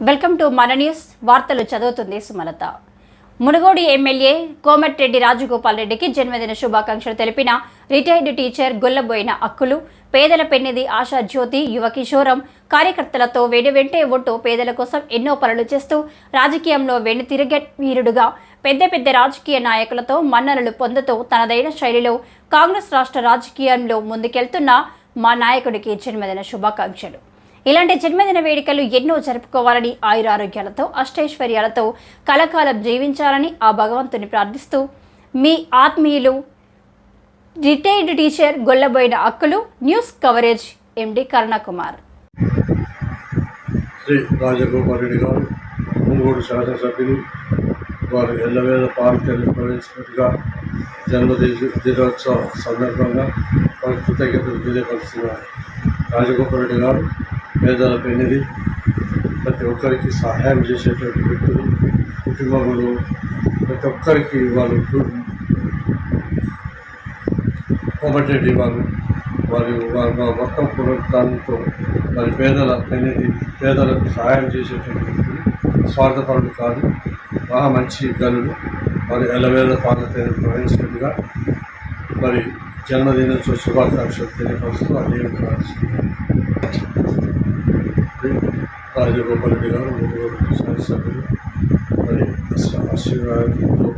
Welcome to మన news. వార్తలు చదువుతుంది సుమలత. మునుగోడు ఎమ్మెల్యే కోమటిరెడ్డి రాజగోపాల్ రెడ్డికి జన్మదిన శుభాకాంక్షలు తెలిపిన రిటైర్డ్ టీచర్ గొల్లబోయిన అక్కులు పేదల పెన్నిది ఆశా జ్యోతి యువ కిషోరం కార్యకర్తలతో వెడి వెంటే ఉంటూ పేదల కోసం ఎన్నో పనులు చేస్తూ రాజకీయంలో వెనుతిరిగే వీరుడుగా పెద్ద పెద్ద రాజకీయ నాయకులతో మన్ననలు పొందుతూ తనదైన శైలిలో కాంగ్రెస్ రాష్ట్ర రాజకీయంలో ముందుకెళ్తున్న మా నాయకుడికి జన్మదిన శుభాకాంక్షలు. ఇలాంటి జన్మదిన వేడుకలు ఎన్నో జరుపుకోవాలని ఆయురారోగ్యాలతో అష్టైశ్వర్యాలతో కలకాలం జీవించాలని ఆ భగవంతుని ప్రార్థిస్తూ మీ ఆత్మీయులు retired teacher Gollaboina Akkulu news coverage MD Karunakumar. Shri Rajagopal Reddy garu Munugode శాసనసభ్యులు వారు ఎల్లవేళ పార్టీని ప్రవేశపెట్టుగా జన్మదిన దినోత్సవ సందర్భంగా వారి కృతజ్ఞతలు తెలియపరుస్తున్నారు. రాజగోపాల్ రెడ్డి గారు పేదల పెన్నిది ప్రతి ఒక్కరికి సహాయం చేసేటువంటి వ్యక్తులు కుటుంబములు ప్రతి ఒక్కరికి వాళ్ళు కోమటిరెడ్డి వారు వారి వారి మొత్తం పునరుద్ధానంతో వారి పేదల పెన్నిది పేదలకు సహాయం చేసేటువంటి వ్యక్తులు స్వార్థపరుడు కాదు బాగా మంచి గనులు. వారి ఎలవేల పాలతైన ప్రవహించినట్టుగా మరి జన్మదినోత్సవ శుభాకాంక్షలు తెలియపరుస్తూ అదే ప్రార్థిస్తున్నాను. రాజగోపాల్ రెడ్డి గారు ముగ్గురు శాసనసభ్యులు మరి ఆశీర్వాదంతో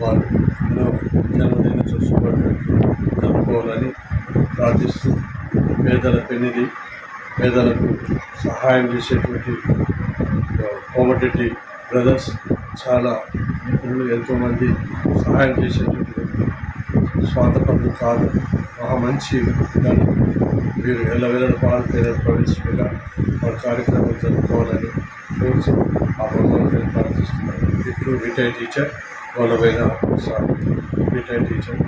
వారు ఎన్నో జన్మదినోత్సవ శుభాకాంక్షలు జరుపుకోవాలని ప్రార్థిస్తూ పేదల పెన్నిది పేదలకు సహాయం చేసేటువంటి కోమటిరెడ్డి బ్రదర్స్ చాలా నిపుణులు ఎంతోమంది సహాయం చేసేటువంటి స్వార్థపరులు కాదు మహా మంచి గనులు. వీరు ఎల్లవేళ పాల్గొనే ప్రవేశంగా వారి కార్యక్రమం జరుపుకోవాలని కోర్సు ఆ భగవంతుని ప్రార్థిస్తున్నారు ఇప్పుడు రిటైర్ టీచర్ వాళ్ళ వేద సార్ రిటైర్ టీచర్